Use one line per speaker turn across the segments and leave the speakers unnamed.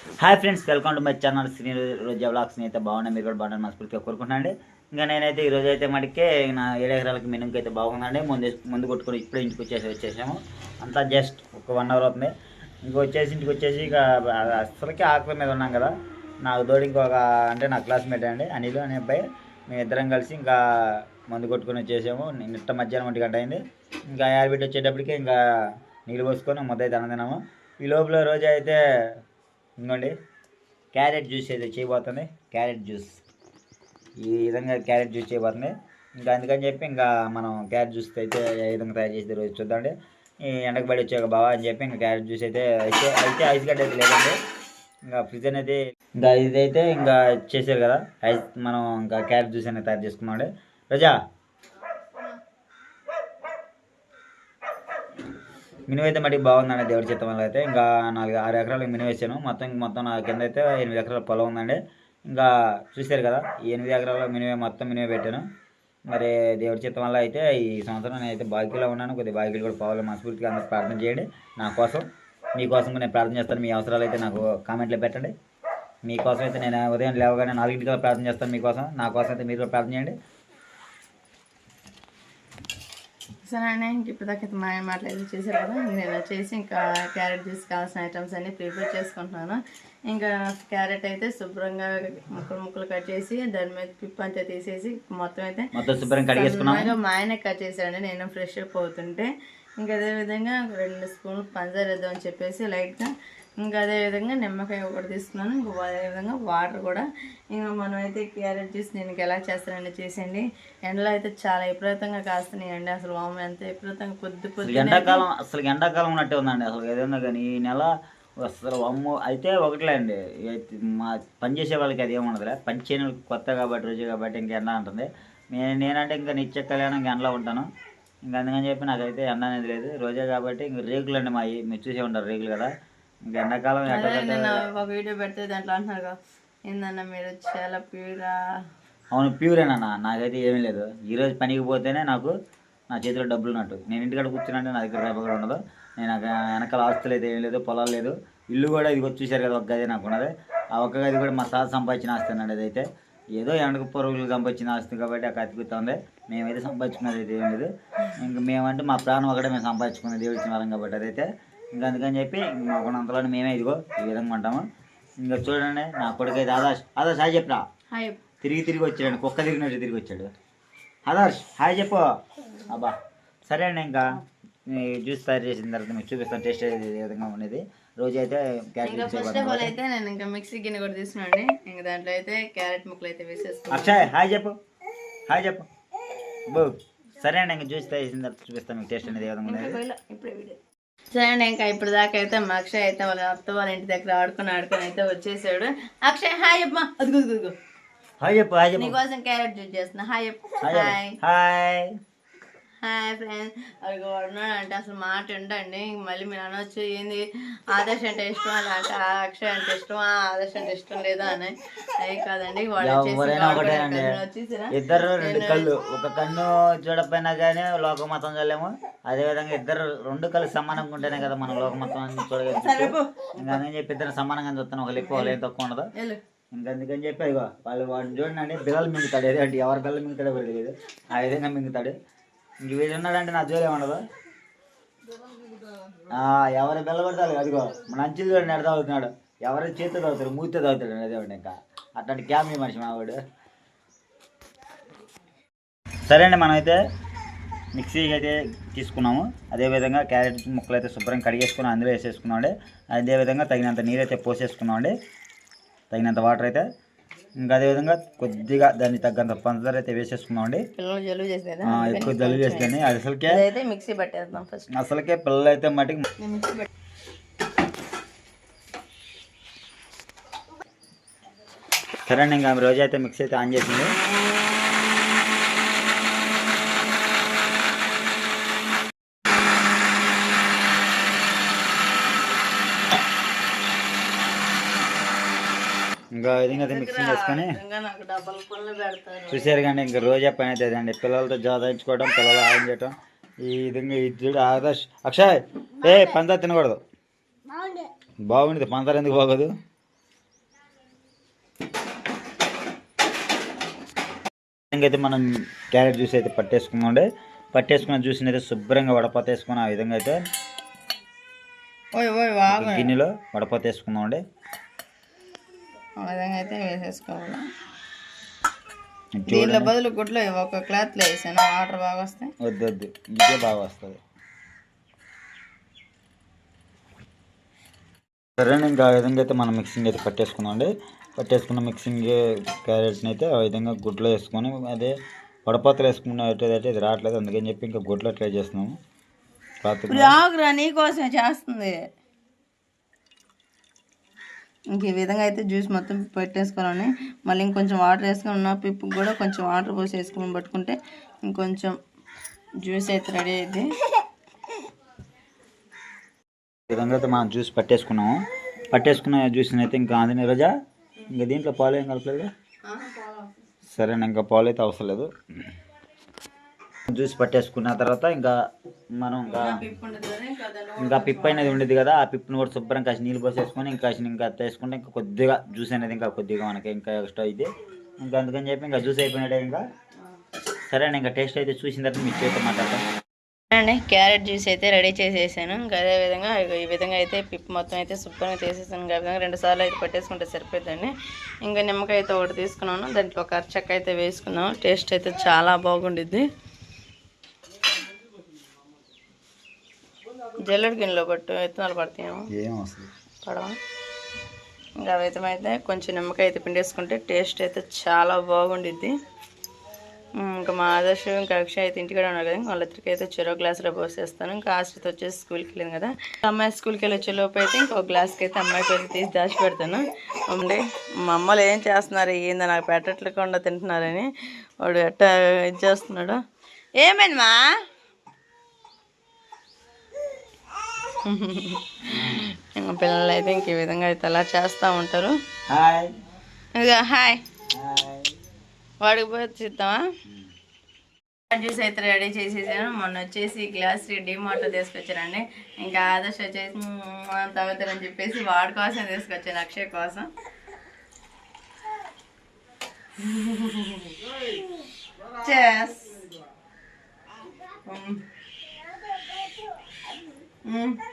Hi friends welcome to my channel Shri Roja blogs అయితే బాగున్నాయి మీరు కూడా బాగున్నారు మనస్ఫూర్తిగా కోరుకుంటున్నాండి ఇంకా నేనైతే ఈ అయితే మటుకే నా ఏడు ఎకరాలకి మినుముకి అయితే బాగుందండి. ముందు ముందు కొట్టుకొని ఇప్పుడే ఇంటికి వచ్చేసి వచ్చేసాము. అంతా జస్ట్ ఒక వన్ అవర్ అవుతుంది. ఇంక వచ్చేసి ఇంటికి వచ్చేసి ఇక అసలుకి ఆకలి మీద ఉన్నాం కదా. నాకు తోడు ఇంకొక అంటే నా క్లాస్మేట్ అండి అనిల్ అనే అబ్బాయి. మేము ఇద్దరం కలిసి ఇంకా మందు కొట్టుకొని వచ్చేసాము. నిట్ట మధ్యాహ్నం ఒంటి గంట అయింది. ఇంకా యాభై వచ్చేటప్పటికి ఇంకా నీళ్ళు పోసుకొని ముద్ద అయితే అన్నదినాము ఈ లోపల రోజు అయితే ఇంకోండి. క్యారెట్ జ్యూస్ అయితే చేయబోతుంది. Carrot juice. ఈ విధంగా క్యారెట్ జ్యూస్ చేయబోతుంది. ఇంకా అందుకని చెప్పి ఇంకా మనం క్యారెట్ జ్యూస్ అయితే ఏ విధంగా తయారు చేసేది రోజు చూద్దామండి. ఈ ఎండకు బడి వచ్చాక బావా అని చెప్పి ఇంకా క్యారెట్ జ్యూస్ అయితే అయితే అయితే ఐస్ గడ్డ అయితే లేదండి. ఇంకా ఫ్రిడ్జ్ అనేది ఇంకా ఇదైతే ఇంకా చేశారు కదా. ఐస్ మనం ఇంకా క్యారెట్ జ్యూస్ అనేది తయారు చేసుకున్నామండి రజా మినిమం అయితే మటుకు బాగుందండి దేవుడి చిత్తం వల్ల అయితే. ఇంకా నాలుగు ఆరు ఎకరాలు మినిమం వేసాను మొత్తం మొత్తం నా కింద అయితే ఎనిమిది ఎకరాల పొలం ఉందండి. ఇంకా చూశారు కదా ఈ ఎనిమిది ఎకరాల మినిమం మొత్తం మినిమం పెట్టాను. మరి దేవుడి చిత్తం వల్ల అయితే ఈ సంవత్సరం నేనైతే బాకీలో ఉన్నాను. కొద్దిగా బాకీలు కూడా పోవాలి మనస్ఫూర్తిగా అందరూ ప్రార్థన చేయండి. నా కోసం మీకోసం నేను ప్రార్థన చేస్తాను. మీ అవసరాలు అయితే నాకు కామెంట్లో పెట్టండి. మీకోసం అయితే నేను ఉదయం లేవగానే నాలుగింటికి ప్రార్థన చేస్తాను మీకోసం నా కోసం అయితే మీరు కూడా ప్రార్థన చేయండి.
సరే అండి ఇంక ఇప్పటిదాకా అయితే మా ఆయన మాట్లాడి చేశారు కదా నేను వచ్చేసి ఇంకా క్యారెట్ జ్యూస్ కావాల్సిన ఐటమ్స్ అన్ని ప్రిపేర్ చేసుకుంటున్నాను. ఇంకా క్యారెట్ అయితే శుభ్రంగా ముక్కలు ముక్కలు కట్ చేసి దాని మీద పిప్పు అంతా తీసేసి మొత్తం అయితే మా ఆయన కట్ చేశాడండి. నేను ఫ్రెష్ అప్ అవుతుంటే. ఇంకా అదే విధంగా రెండు స్పూన్లు పంచదార వేద్దాం అని చెప్పేసి లైట్గా ఇంకా అదే విధంగా నిమ్మకాయ ఒకటి తీసుకున్నాను. ఇంకా అదే విధంగా వాటర్ కూడా. ఇంకా మనం అయితే క్యారెట్ జ్యూస్ నేను ఎలా చేస్తానండి చేసేయండి. ఎండలో అయితే చాలా విపరీతంగా కాస్తున్నాయండి. అసలు వాము ఎంత విపరీతంగా పొద్దు పొద్దు
ఎండాకాలం అసలు ఎండాకాలం ఉన్నట్టే ఉందండి. అసలు ఏదైనా కానీ ఈ నెల అసలు అమ్మో అయితే ఒకట్లే అండి అయితే మా పని చేసే వాళ్ళకి అది ఏముండదులే. పని చేయని వాళ్ళకి కొత్త కాబట్టి రోజు కాబట్టి ఇంకా ఎండ ఉంటుంది నేను నేనంటే ఇంకా నిత్య కళ్యాణం ఇంకా ఎండలో ఉంటాను. ఇంకా అందుకని చెప్పి నాకైతే ఎండ అనేది లేదు. రోజే కాబట్టి ఇంక రేకులు అండి మా మీరు చూసే ఉంటారు రేకులు కదా. ఎండాకాలం
అదే
ఎట్లా
నేను ఒక వీడియో పెడితే దాంట్లో అంటున్నారు ఏందన్నా మీరు చాలా ప్యూరా
అవును ప్యూరేనన్నా నాకైతే ఏమీ లేదు. ఈరోజు పనికి పోతేనే నాకు నా చేతిలో డబ్బులు ఉన్నట్టు. నేను ఇంటికాడ కూర్చున్నాంటే నా దగ్గర రూపాయి కూడా ఉండదు. నేను వెనకాల ఆస్తులు అయితే ఏం లేదు పొలాలు లేదు. ఇల్లు కూడా ఇది వచ్చి చూశారు కదా ఒక గది నాకు ఉన్నది. ఆ ఒక్క గది కూడా మా సార్ సంపాదించిన ఆస్తి అన్నాడు అదైతే ఏదో ఎండకు పొరుగులు సంపాదించిన ఆస్తి కాబట్టి ఆ కతికిస్తుంది మేమైతే సంపాదించుకున్నది అయితే ఏం లేదు. ఇంకా మేమంటే మా ప్రాణం ఒకటే మేము సంపాదించుకున్నది దేవుడి ఇచ్చిన వరం కాబట్టి అదైతే. ఇంకా అందుకని చెప్పి మాకున్నంతలో మేమే ఇదిగో ఈ విధంగా ఉంటాము ఇంకా చూడండి నా కొడుకు అయితే ఆదాష్ ఆదాష్ హాయ్ చెప్పరా?
హాయ్
తిరిగి తిరిగి వచ్చాడు కుక్క తిరిగినట్టు తిరిగి వచ్చాడు. ఆదర్శ్ హాయ్ చెప్పు. అబ్బా సరే అండి ఇంకా. జ్యూస్ తయారు చేసిన తర్వాత మీకు చూపిస్తాను టేస్ట్ ఏ విధంగా ఉండేది. రోజు అయితే క్యారెట్
ఫస్ట్ ఆఫ్ ఆల్ అయితే నేను ఇంకా మిక్సీ గిన్నె కూడా తీసుకున్నాండి ఇంకా దాంట్లో అయితే క్యారెట్ ముక్కలు అయితే వేసేసుకున్నాను
అక్షయ్ హాయ్ చెప్పు. హాయ్ చెప్పు. బో సరే అండి ఇంకా జ్యూస్ తయారు చేసిన తర్వాత చూపిస్తాను మీకు టేస్ట్ అనేది ఏ విధంగా ఉండేది.
ఇప్పుడే వీడియో. సరే అండి ఇంకా ఇప్పుడు దాకా అయితే మా అక్షయ్ అయితే వాళ్ళ అత్త వాళ్ళ ఇంటి దగ్గర ఆడుకొని ఆడుకొని అయితే వచ్చేసాడు. అక్షయ్ హాయ్ అమ్మా అదిగో
హాయ్ చెప్పు హాయ్
నీకోసం క్యారెట్ జ్యూస్ చేస్తున్నా. హాయ్ చెప్పు.
హాయ్.
హాయ్.
Hi
friends. అదిగో వాడున్నాడు అంటే అసలు మాట ఉండండి మళ్ళీ మీరు అనొచ్చు ఏంది? ఆదర్శ్ అంటే ఇష్టం లేక అక్షయ్ అంటే ఇష్టం ఆదర్శ్ అంటే ఇష్టం లేదా అని. అదే కాదండి వాడు
ఇద్దరు రెండు కళ్ళు ఒక కన్ను చూడకపోయినా కానీ లోక మతం చూడలేము. అదే విధంగా ఇద్దరు రెండు కళ్ళు సమానంగా ఉంటేనే కదా మనం లోక మతం చూడగలుగుతాం. ఇంకా అందుకని చెప్పి ఇద్దరు సమానంగా చూస్తాను ఒకళ్ళు ఎక్కువ ఏం తక్కువ ఉండదు.
వెళ్ళు.
ఇంకా అందుకని చెప్పి ఇగో వాళ్ళు వాడిని చూడండి బిల్లలు మింగుతాడు. ఏదో అంటే ఎవరి బిల్లలు మింగుతాడో తెలియదు. ఆ విధంగా మింగుతాడు. ఇంక వీడు ఉన్నాడంటే నా జోలు ఏమన్నదా ఎవరు ఎవరి బిల్ల అదిగో మన అంచులు చూడండి ఎడ తాగుతున్నాడు. ఎవరి చేతితో తాగుతారు మూతితో తాగుతాడు అదేవాడు ఇంకా. అట్లాంటి క్యామీ మనిషి మావాడు. సరే అండి మనమైతే మిక్సీ అయితే తీసుకున్నాము. అదేవిధంగా క్యారెట్ ముక్కలు అయితే శుభ్రంగా కడిగేసుకుని అందులో వేసేసుకున్నామండి. అదేవిధంగా తగినంత నీరు అయితే పోసేసుకున్నామండి. తగినంత వాటర్ అయితే ఇంకా అదేవిధంగా కొద్దిగా దాన్ని తగ్గంత పంచదార అయితే వేసేసుకున్నామండి
పిల్లలు జలుబు చేసేదా?
ఆ, ఎక్కువ జల్లు చేస్తుంది అది అసలుకే
మిక్సీ పట్టేద్దాం ఫస్ట్
అసలుకే పిల్లలు అయితే మటుకు
నేను మిక్సీ పట్టి
సరే అండి ఇంకా రోజు అయితే మిక్సీ అయితే ఆన్ చేసింది. ఇంకా విధంగా అయితే మిక్సింగ్ చేసుకొని చూసారు కానీ ఇంకా రోజా పని అయితే అండి. పిల్లలతో జాదాయించుకోవడం పిల్లలు ఆయన చేయడం ఈ విధంగా ఇది ఆదర్శ్ అక్షయ్ ఏ పంద తినకూడదు. బాగుండేది పంచదార ఎందుకు బాగోదు? అయితే మనం క్యారెట్ జ్యూస్ అయితే పట్టేసుకుందండి పట్టేసుకున్న జ్యూస్ని అయితే శుభ్రంగా వడపతేసుకుని ఆ విధంగా అయితే. గిన్నెలో వడపతేసుకుందాం అండి.
ఆ విధంగా అయితే వేసేసుకోవాలి దీనిలో బదులు గుడ్లు ఒక క్లాత్లో వేసాను వాటర్ బాగా వస్తాయి
వద్దు వద్దు. ఇదే బాగా వస్తుంది సరే ఇంకా ఆ విధంగా అయితే మనం మిక్సింగ్ అయితే పట్టేసుకున్నాం అండి. పట్టేసుకున్న మిక్సింగ్ క్యారెట్ని అయితే ఆ విధంగా గుడ్లో వేసుకొని అదే వడపాతలు వేసుకున్నట్టయితే అయితే ఇది రావట్లేదు. అందుకని చెప్పి ఇంకా గుడ్లో ట్రై చేస్తున్నాము. క్లాత్
ఆగురా నీకోసమే చేస్తుంది. ఇంక ఈ విధంగా అయితే జ్యూస్ మొత్తం పెట్టేసుకోవాలని మళ్ళీ ఇంకొంచెం వాటర్ వేసుకొని ఉన్న పిప్పుకి కూడా కొంచెం వాటర్ పోసి వేసుకొని పట్టుకుంటే ఇంకొంచెం జ్యూస్ అయితే రెడీ అయింది
ఈ విధంగా అయితే మనం జ్యూస్ పట్టేసుకున్నాము. పట్టేసుకున్న జ్యూస్ని అయితే ఇంకా అది రోజా ఇంకా దీంట్లో పాలు ఏం కలపలేదు? సరే ఇంకా పాలు అయితే అవసరం లేదు. జ్యూస్ పట్టేసుకున్న తర్వాత ఇంకా మనం ఇంకా
ఇంకా
పిప్ అనేది ఉండేది కదా ఆ పిప్ని కూడా శుభ్రం కాసి నీళ్ళు పోసేసుకొని ఇంకా కాసి ఇంకా వేసుకుంటే ఇంకా కొద్దిగా జ్యూస్ అనేది ఇంకా కొద్దిగా మనకి ఇంకా ఎక్స్ట్రా అయితే ఇంకా అందుకని చెప్పి ఇంకా జ్యూస్ అయిపోయినట్టే ఇంకా సరే ఇంకా టేస్ట్ అయితే చూసిన తర్వాత మీకు అయితే మాట్లాడతాం.
అండి క్యారెట్ జ్యూస్ అయితే రెడీ చేసేసాను. ఇంకా అదే విధంగా ఇగో ఈ విధంగా అయితే పిప్ మొత్తం అయితే శుభ్రంగా తీసేసాను ఇంకా విధంగా రెండు సార్లు అయితే పట్టేసుకుంటే సరిపోతుందండి. ఇంకా నిమ్మకాయ అయితే ఒకటి తీసుకున్నాను. దాంట్లో ఒక అరచక్క అయితే వేసుకున్నాను. టేస్ట్ అయితే చాలా బాగుండిద్ది. జల్లెడ గిన్నెలో పట్టు విత్తనాలు పడతాయేమో.
ఏం వస్తుంది
పడవ? ఇంకా అయితే కొంచెం నిమ్మకాయ అయితే పిండేసుకుంటే టేస్ట్ అయితే చాలా బాగుండిద్ది. ఇంకా మా ఆదర్శ ఇంకా అక్షయ్ అయితే ఇంటికాడ ఉన్నారు కదా వాళ్ళిద్దరికి అయితే చెరో గ్లాసులో పోసేస్తాను. ఇంకా ఆశ్రిత వచ్చేసి స్కూల్కి వెళ్ళింది కదా. అమ్మాయి స్కూల్కి వెళ్ళి వచ్చే లోపు అయితే ఇంకో గ్లాస్కి అయితే అమ్మాయికి అయితే తీసి దాచి పెడతాను. ఉండి మా అమ్మలు ఏం చేస్తున్నారు ఏందో నాకు పెట్టట్లేకుండా తింటున్నారని వాడు ఎట్ట ఇది చేస్తున్నాడు. ఏమైంది మా ఇంకా పిల్లలు అయితే ఇంక ఈ విధంగా అయితే అలా చేస్తూ ఉంటారు.
హాయ్.
ఇదిగో హాయ్.
హాయ్.
వాడికి పోయి వచ్చిద్దామా జ్యూస్ అయితే రెడీ చేసేసాను. మొన్న వచ్చేసి గ్లాస్ డిమార్ట్ తీసుకొచ్చానండి. ఇంకా ఆదర్శ వచ్చేసి "మ్మ్, తాగుతారని చెప్పేసి వాడి కోసం తీసుకొచ్చాను అక్షయ్ కోసం. Cheers.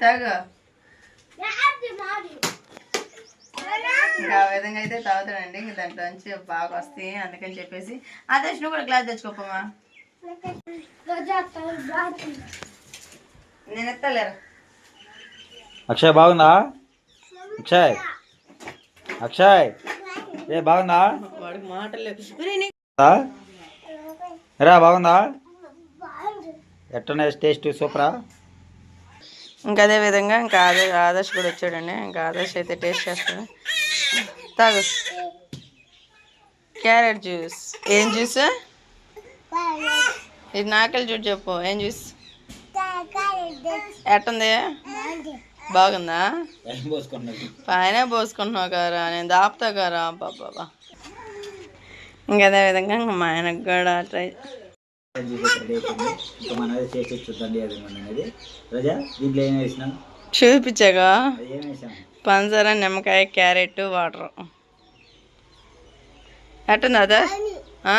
తాగు. ఆ విధంగా అయితే తాగుతాడండి ఇంక దాంట్లో నుంచి బాగా వస్తాయి అందుకని చెప్పేసి. ఆదర్శ్ నువ్వు కూడా గ్లాస్ తెచ్చుకోపమ్మా. నేను ఎత్తలేరు?
అక్షయ్ బాగుందా? అక్షయ్. అక్షయ్. ఏ బాగుందా?
వాడికి మాటలు?
రా బాగుందా? ఎట్టున్నాయి టేస్ట్? సూపరా?
ఇంకా అదే విధంగా ఇంకా అదే ఆదర్శ్ కూడా వచ్చాడండి. ఇంకా ఆదర్శ్ అయితే టేస్ట్ చేస్తాడు. తాగు. క్యారెట్ జ్యూస్ ఏం జ్యూస్ ఇది నాకెళ్ళి చూడు చెప్పు. ఏం జ్యూస్ ఎట్టుంది? బాగుందా? పైన పోసుకుంటున్నావు కారా నేను దాపుతా కారా బాబా ఇంకా అదే విధంగా ఇంకా మా ఆయనకు కూడా ట్రై
ఇంకా మన టేస్ట్ చూద్దండి అది మన అనేది. రోజా దీంట్లో ఏం వేసినాం?
చూపించాగా
అది ఏం వేసాం?
పంచదార నిమ్మకాయ క్యారెట్ వాటర్. ఎట్టుంది అదా? ఆ?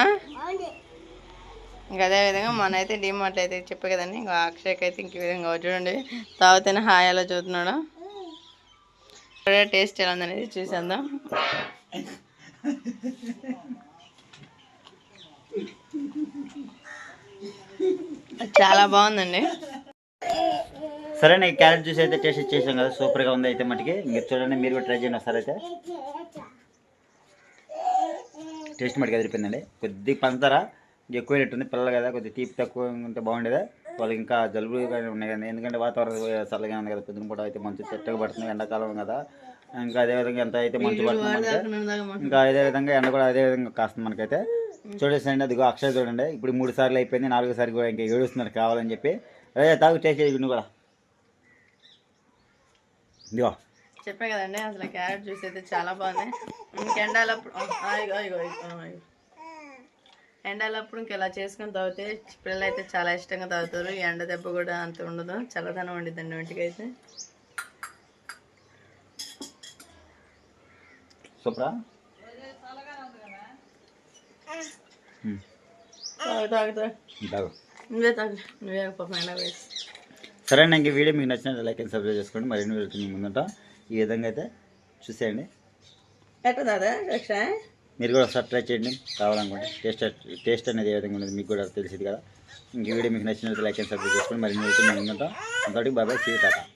ఇంకా అదే విధంగా మన అయితే డిమార్ట్ అయితే చెప్పే కదండి. ఇంకా అక్షయ్కి అయితే ఇంక విధంగా చూడండి తాగితేనే హాయ్ అలా చూస్తున్నాడు టేస్ట్ ఎలా ఉందనేది చూసేద్దాం. చాలా బాగుందండి.
సరే నేను క్యారెట్ జ్యూస్ అయితే టేస్ట్ ఇచ్చేసాం కదా సూపర్గా ఉంది అయితే మటుకి. మీరు చూడండి మీరు కూడా ట్రై చేయండి ఒకసారి అయితే. టేస్ట్ మటుకు ఎదిరిపోయిందండి కొద్దిగా పంచదార ఎక్కువ ఉంది పిల్లలు కదా కొద్దిగా తీపి తక్కువ ఉంటే బాగుండేదా. వాళ్ళకి ఇంకా జలుబు కానీ ఉన్నాయి కదా ఎందుకంటే వాతావరణం చల్లగా ఉంది కదా పొద్దున పూట అయితే మంచి చెట్టుగా పడుతుంది ఎండాకాలం కదా. ఇంకా అదేవిధంగా ఎంత అయితే మంచు పడుతుంది ఇంకా అదే విధంగా ఎండ కూడా అదే విధంగా కాస్తుంది మనకైతే. చూడేసండి అదిగో అక్షయ్ చూడండి. ఇప్పుడు మూడు సార్లు అయిపోయింది నాలుగోసారి కూడా ఇంకా ఏడుస్తున్నారు కావాలని చెప్పి. అదే తాగు టేస్ట్ చేసి నువ్వు కూడా. ఇదిగో.
చెప్పే కదండి అసలు క్యారెట్ జ్యూస్ అయితే చాలా బాగుంది ఇంక ఎండాలప్పుడు ఆ, ఇగో ఇగో ఇగో, ఆ, ఇగో. ఎండాలప్పుడు ఇంక ఇలా చేసుకొని తాగితే పిల్లలు అయితే చాలా ఇష్టంగా తాగుతారు. ఈ ఎండ దెబ్బ కూడా అంత ఉండదు చల్లదనం ఉండిద్దండి ఒంటికి అయితే
సూపరా మ్మ్.
తాగు తాగు తాగు
ఇలాగో
నువ్వే తాగు నువ్వే పాప అయినా వేసి
సరే అండి ఇంక వీడియో మీకు నచ్చినట్టు లైక్ అండ్ సబ్స్క్రైబ్ చేసుకోండి. మరిన్ని వీడియోలు మీ ముందుంటాం. ఈ విధంగా అయితే చూసేయండి.
ఎట్లా రక్ష
మీరు కూడా ఒకసారి ట్రై చేయండి. కావాలనుకుంటే టేస్ట్ టేస్ట్ అనేది ఏ విధంగా ఉండదు మీకు కూడా తెలిసింది కదా. ఇంక ఈ వీడియో మీకు నచ్చినట్టు లైక్ అండ్ సబ్స్క్రైబ్ చేసుకోండి. మరిన్ని వీడియోలు మీ ముందుంటాం. అంతటికి బాబాయ్ సీ టాటా.